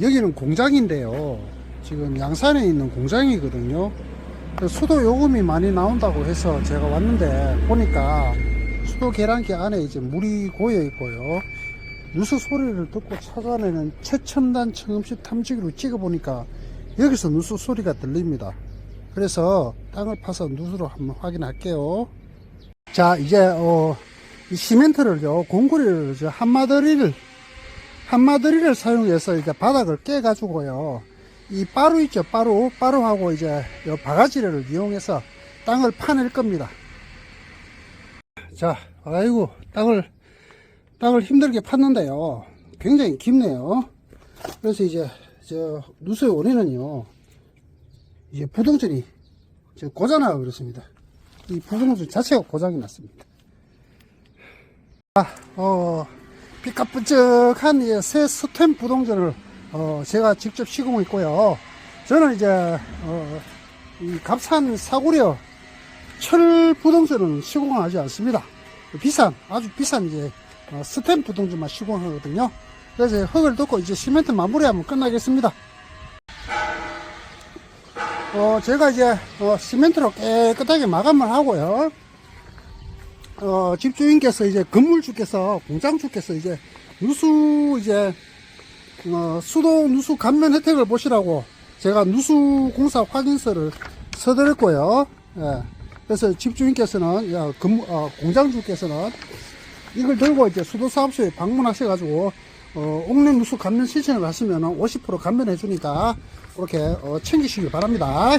여기는 공장인데요. 지금 양산에 있는 공장이거든요. 수도 요금이 많이 나온다고 해서 제가 왔는데 보니까 수도 계량기 안에 이제 물이 고여 있고요. 누수 소리를 듣고 찾아내는 최첨단 청음식 탐지기로 찍어 보니까 여기서 누수 소리가 들립니다. 그래서 땅을 파서 누수로 한번 확인할게요. 자, 이제 어, 이 시멘트를요, 공구리를 저 한마더리를 한마더리를 사용해서 이제 바닥을 깨가지고요. 이 빠루 있죠, 빠루. 빠루하고 이제 요 바가지를 이용해서 땅을 파낼 겁니다. 자, 아이고, 땅을, 땅을 힘들게 팠는데요. 굉장히 깊네요. 그래서 이제, 저, 누수의 원인은요, 이제 부동전이 저 고장나고 그렇습니다. 이 부동전 자체가 고장이 났습니다. 아, 어, 삐까뻔쩍한 이새 스템 부동전을 어, 제가 직접 시공을 했고요. 저는 이제 어, 이 값싼 사구려 철 부동전은 시공하지 않습니다. 비싼 아주 비싼 이제 어, 스템 부동전만 시공하거든요. 그래서 흙을 넣고 이제 시멘트 마무리하면 끝나겠습니다. 어, 제가 이제 어, 시멘트로 깨끗하게 마감을 하고요. 어, 집주인께서 이제 건물주께서 공장주께서 이제 누수 이제 어, 수도 누수 감면 혜택을 보시라고 제가 누수 공사 확인서를 써드렸고요. 예. 그래서 집주인께서는 야, 건물, 어, 공장주께서는 이걸 들고 이제 수도 사업소에 방문하셔 가지고 어, 옥내 누수 감면 신청을 하시면 50% 감면해 주니까 그렇게 어, 챙기시길 바랍니다.